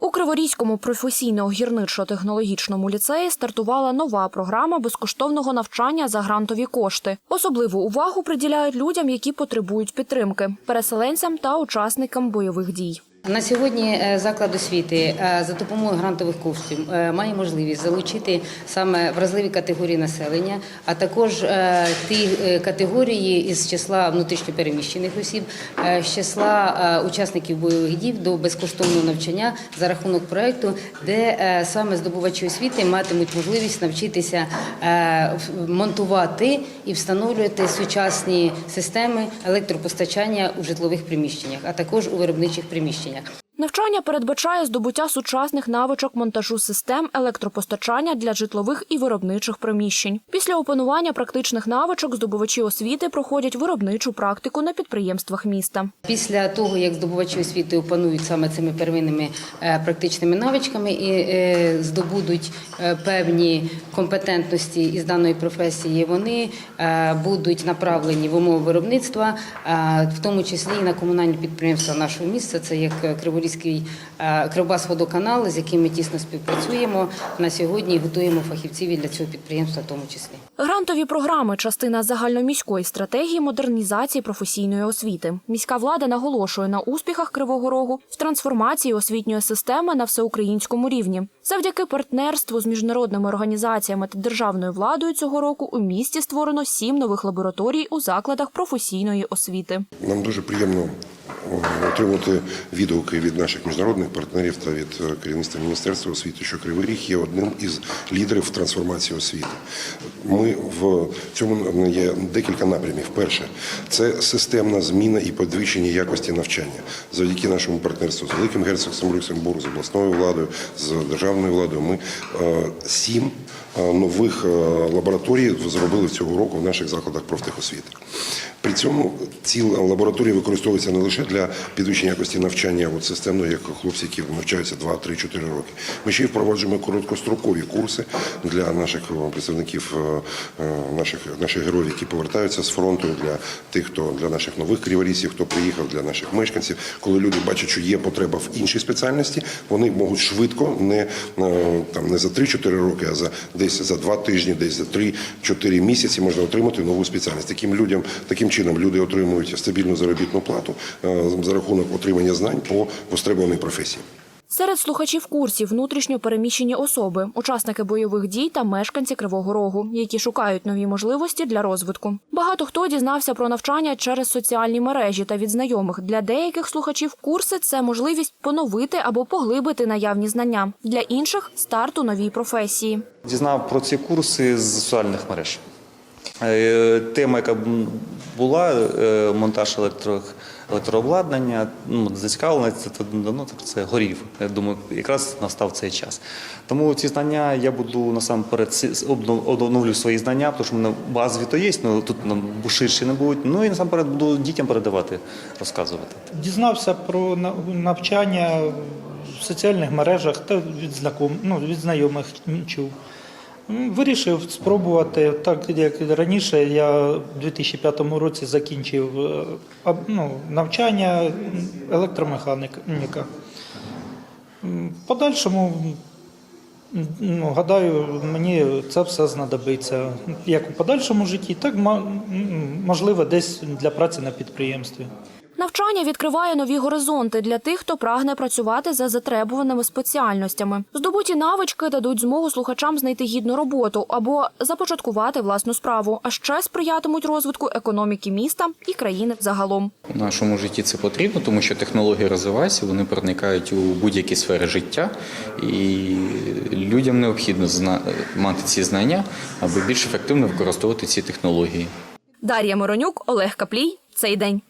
У Криворізькому професійно-гірничо-технологічному ліцеї стартувала нова програма безкоштовного навчання за грантові кошти. Особливу увагу приділяють людям, які потребують підтримки, переселенцям та учасникам бойових дій. На сьогодні е, заклад освіти е, за допомогою грантових коштів е, має можливість залучити саме вразливі категорії населення, а також ті категорії із числа внутрішньопереміщених осіб, з числа учасників бойових дій до безкоштовного навчання за рахунок проекту, де саме здобувачі освіти матимуть можливість навчитися монтувати і встановлювати сучасні системи електропостачання у житлових приміщеннях, а також у виробничих приміщеннях. Kosiniak. Навчання передбачає здобуття сучасних навичок монтажу систем електропостачання для житлових і виробничих приміщень. Після опанування практичних навичок здобувачі освіти проходять виробничу практику на підприємствах міста. Після того, як здобувачі освіти опанують саме цими первинними е, практичними навичками і е, здобудуть е, певні компетентності із даної професії, вони будуть направлені в умови виробництва, в тому числі і на комунальні підприємства нашого міста. Це як Криворізький е, Кривбасводоканал, з яким ми тісно співпрацюємо на сьогодні. Готуємо фахівців і для цього підприємства, в тому числі. Грантові програми частина загальноміської стратегії модернізації професійної освіти. Міська влада наголошує на успіхах Кривого Рогу в трансформації освітньої системи на всеукраїнському рівні. Завдяки партнерству з міжнародними організаціями та державною владою цього року у місті створено сім нових лабораторій у закладах професійної освіти. Нам дуже приємно отримати відгуки від наших міжнародних партнерів та від е, керівництва Міністерства освіти, що Кривий Ріг є одним із лідерів трансформації освіти. Ми в цьому є декілька напрямів. Перше це системна зміна і підвищення якості навчання завдяки нашому партнерству з Великим герцогством Люксембургу, з обласною владою, з державною владою. Ми е, сім е, нових е, лабораторій зробили цього року в наших закладах профтехосвіти. При цьому ці лабораторії використовуються не лише для підвищення якості навчання от системно, як хлопці, які навчаються 2, 3, 4 роки. Ми ще й впроваджуємо короткострокові курси для наших представників, наших, наших героїв, які повертаються з фронту, для тих, хто для наших нових криворізців, хто приїхав, для наших мешканців. Коли люди бачать, що є потреба в іншій спеціальності, вони можуть швидко, не, там, не за 3-4 роки, а за десь за 2 тижні, десь за 3-4 місяці можна отримати нову спеціальність. Таким людям, таким чином люди отримують стабільну заробітну плату е, за рахунок отримання знань по востребованій професії. Серед слухачів курсів внутрішньо переміщені особи, учасники бойових дій та мешканці Кривого Рогу, які шукають нові можливості для розвитку. Багато хто дізнався про навчання через соціальні мережі та від знайомих. Для деяких слухачів курси це можливість поновити або поглибити наявні знання. Для інших старт у новій професії. Дізнав про ці курси з соціальних мереж. Е, Тема, яка була, е, монтаж електро, електрообладнання, ну, зацікавлена, це, ну, так це горів. Я думаю, якраз настав цей час. Тому ці знання я буду насамперед ці- обнов- оновлю свої знання, тому що в мене базові то є, але тут нам ширші не будуть. Ну і насамперед буду дітям передавати, розказувати. Дізнався про на- навчання в соціальних мережах та від знаком, ну, від знайомих чув. Вирішив спробувати, так як раніше я в 2005 році закінчив е, ну, навчання електромеханіка. Подальшому, ну, гадаю, мені це все знадобиться як у подальшому житті, так можливо десь для праці на підприємстві. Навчання відкриває нові горизонти для тих, хто прагне працювати за затребуваними спеціальностями. Здобуті навички дадуть змогу слухачам знайти гідну роботу або започаткувати власну справу, а ще сприятимуть розвитку економіки міста і країни загалом. У нашому житті це потрібно, тому що технології розвиваються, вони проникають у будь-які сфери життя, і людям необхідно мати ці знання, аби більш ефективно використовувати ці технології. Дар'я Моронюк, Олег Каплій. Цей день.